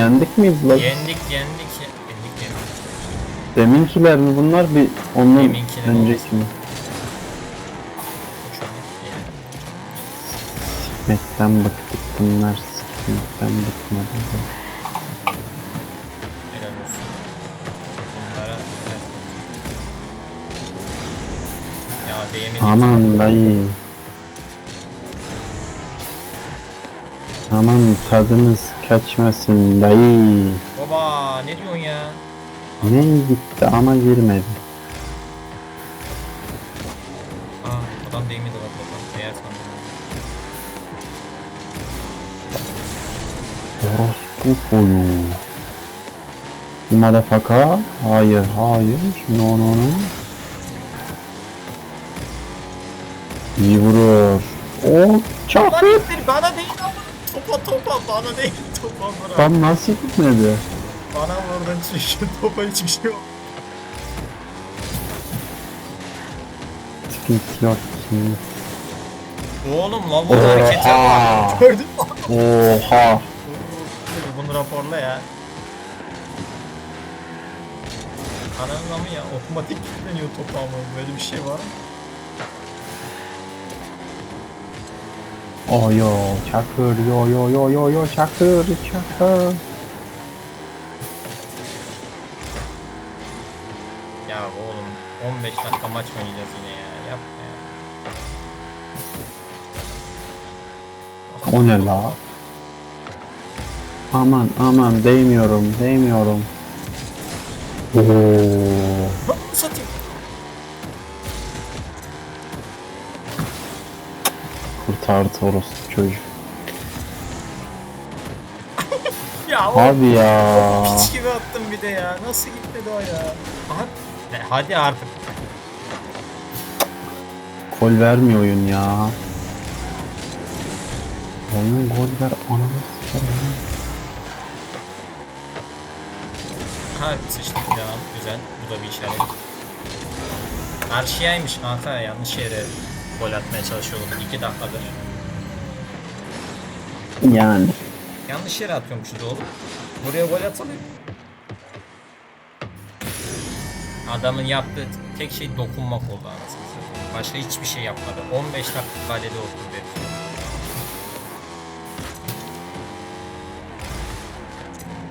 yendik mi biz lan? Yendik yendik. Yendik yendik. Deminkiler mi bunlar bir ondan Deminkiler önceki mi? Sikmekten bıktık bunlar sikmekten bıkmadı. Helal olsun. Bunlara evet. Ya değemedik. Aman dayı. Aman tadımız kaçmasın dayı. Baba ne diyorsun ya? Ne gitti ama girmedi. Aa adam değmedi bak baba. Eğer sandım. Orospu koyu. Motherfucker. Hayır, hayır. No, no, no. İyi vurur. O çakır. Bana değil. Topa topa bana değil topa bana. Tam nasıl gitmedi? Bana vurdun çünkü topa hiçbir şey yok. Sıkıntı yok ki. Oğlum lan bu harekete Oha. bak. Gördün mü? Oha. Bunu raporla ya. Ananın amı ya otomatik kilitleniyor topu ama böyle bir şey var mı? Oh yo çakır yo yo yo yo yo çakır çakır. Ya oğlum 15 dakika maç mı oynayacağız yine ya yapma ya. O ne la? Aman aman değmiyorum değmiyorum. Oo. Kurtardı orospu çocuk. Ya o Abi ya. piç gibi attım bir de ya. Nasıl gitmedi o ya? Aha. Ne, Hadi artık. Gol vermiyor oyun ya. Oyun gol ver ananı sikerim. Ha sıçtık devam. Güzel. Bu da bir işaret. Karşıyaymış kanka yanlış yere gol atmaya çalışıyordum 2 dakikadır. Yani. Yanlış yere atıyormuşuz oğlum. Buraya gol atılıyor. Adamın yaptığı tek şey dokunmak oldu anasını satayım. Başka hiçbir şey yapmadı. 15 dakika kalede oturdu herif.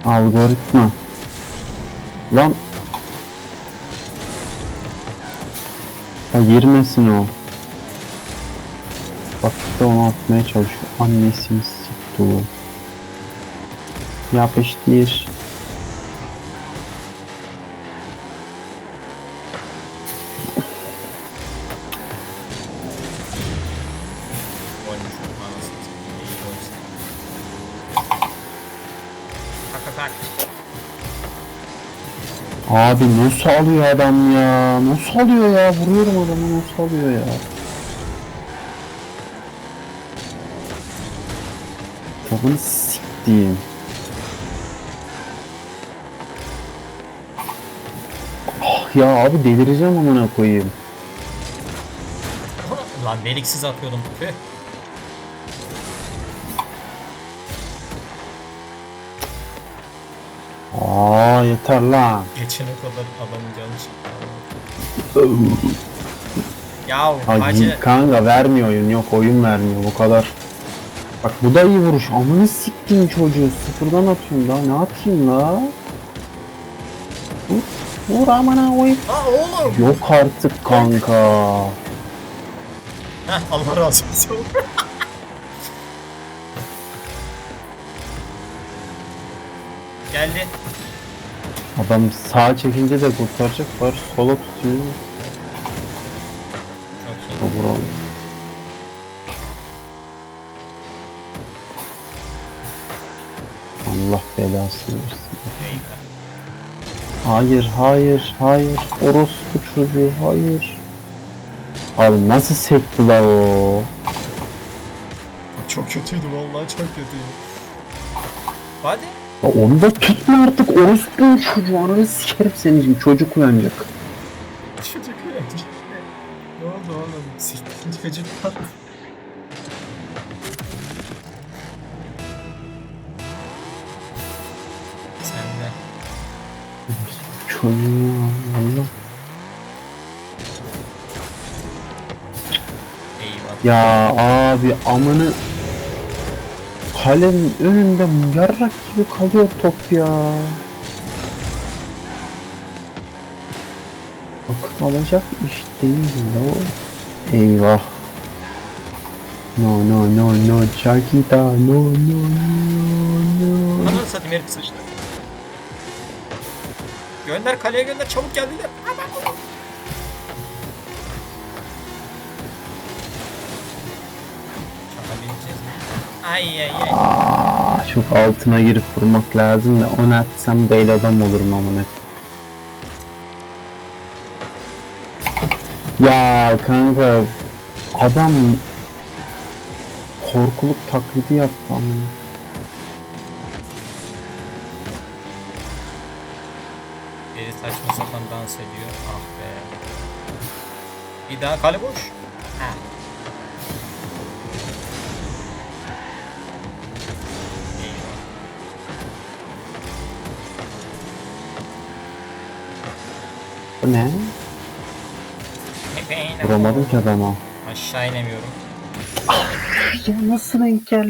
Algoritma. Lan. Ya girmesin o. Bak işte onu atmaya çalışıyor. Annesini o. Yapıştır. Abi nasıl alıyor adam ya? Nasıl alıyor ya? Vuruyorum adamı nasıl alıyor ya? Tabanı siktiğim. Ah ya abi delireceğim amına koyayım. Lan deliksiz atıyordum. Tüh. Aa yeter lan. Geçene kadar adamın canı çıktı. Ya Ay hacı kanka vermiyor oyun yok oyun vermiyor bu kadar. Bak bu da iyi vuruş. Amını siktiğim çocuğu sıfırdan atıyorum daha ne atayım la? Vur, vur amına koyayım. Ha oğlum. Yok artık kanka. Heh, Allah razı olsun. Geldi. Adam sağa çekince de kurtaracak var. Sola tutuyor. Çok iyi. Allah belasını versin. Hayır, hayır, hayır. Orospu çocuğu, hayır. Abi nasıl sektiler o? Çok kötüydü vallahi çok kötüydü. Hadi. Ya onu da tutma artık orospu çocuğu. Ananı sikerim senin için. Çocuk uyanacak. Çocuk öğrenci. Ne oldu oğlum? Siktin çocuk Çocuğu Allah. Eyvah. Ya abi amını kalenin önünde yarrak gibi kalıyor top ya. Bakın alacak iş değil o. Eyvah. No no no no Chiquita no no no no. Ananı satayım herif sıçtı. Gönder kaleye gönder çabuk geldiler. Ay ay ay. Aa, çok altına girip vurmak lazım da onu atsam beyl adam olurum amına. Ya kanka adam korkuluk taklidi yaptı amına. Biri saçma sapan dans ediyor. Ah be. Bir daha kale boş. Ha. Bu ne? Vuramadım ki adama. Aşağı inemiyorum. Ya nasıl denk geldi?